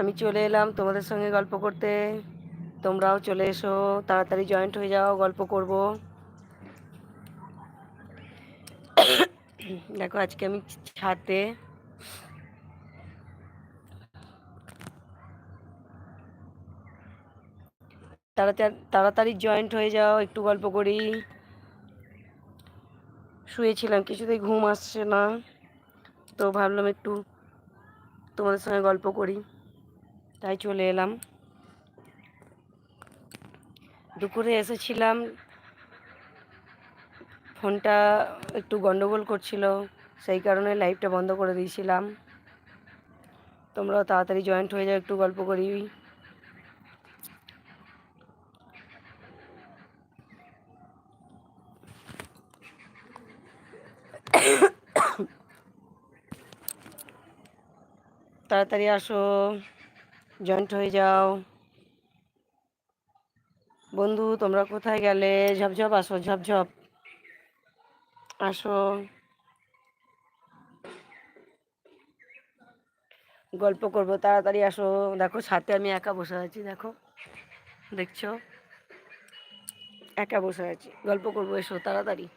আমি চলে এলাম তোমাদের সঙ্গে গল্প করতে। তোমরাও চলে এসো, তাড়াতাড়ি জয়েন্ট হয়ে যাও, গল্প করব। দেখো, আজকে আমি ছাদে। তাড়াতাড়ি তাড়াতাড়ি জয়েন্ট হয়ে যাও, একটু গল্প করি। শুয়েছিলাম, কিছুতেই ঘুম আসছে না। তো ভাবলাম একটু তোমাদের সঙ্গে গল্প করি। তাই চলে এলাম। দুপুরে এসেছিলাম। ফোনটা একটু গন্ডগোল করছিল, সেই কারণে লাইভটা বন্ধ করে দিয়েছিলাম। তোমরাও তাড়াতাড়ি জয়েন্ট হয়ে যাও, একটু গল্প করি। তাড়াতাড়ি আসো। জয়েন্ট হয়ে যাও। বন্ধু, তোমরা কোথায় গেলে? ঝপঝপ আসো ঝপঝপ আসো। গল্প করব, তাড়াতাড়ি আসো। দেখো, সাথে আমি একা বসে আছি, দেখো। দেখছ? একা বসে আছি। গল্প করব, এসো, তাড়াতাড়ি।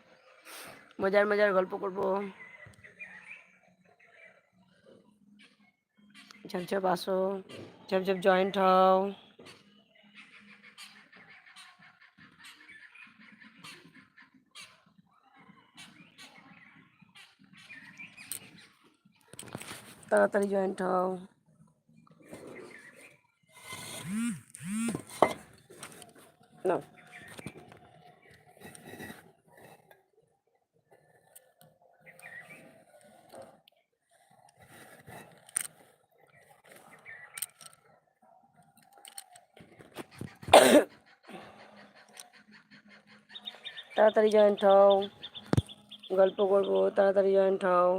মজার মজার গল্প করব। ঝপঝপ আসো ঝপঝপ জয়েন্ট হও তাড়াতাড়ি জয়েন্ট হও না তাড়াতাড়ি জয়েন্ট হও। গল্প করব তাড়াতাড়ি জয়েন্ট হও।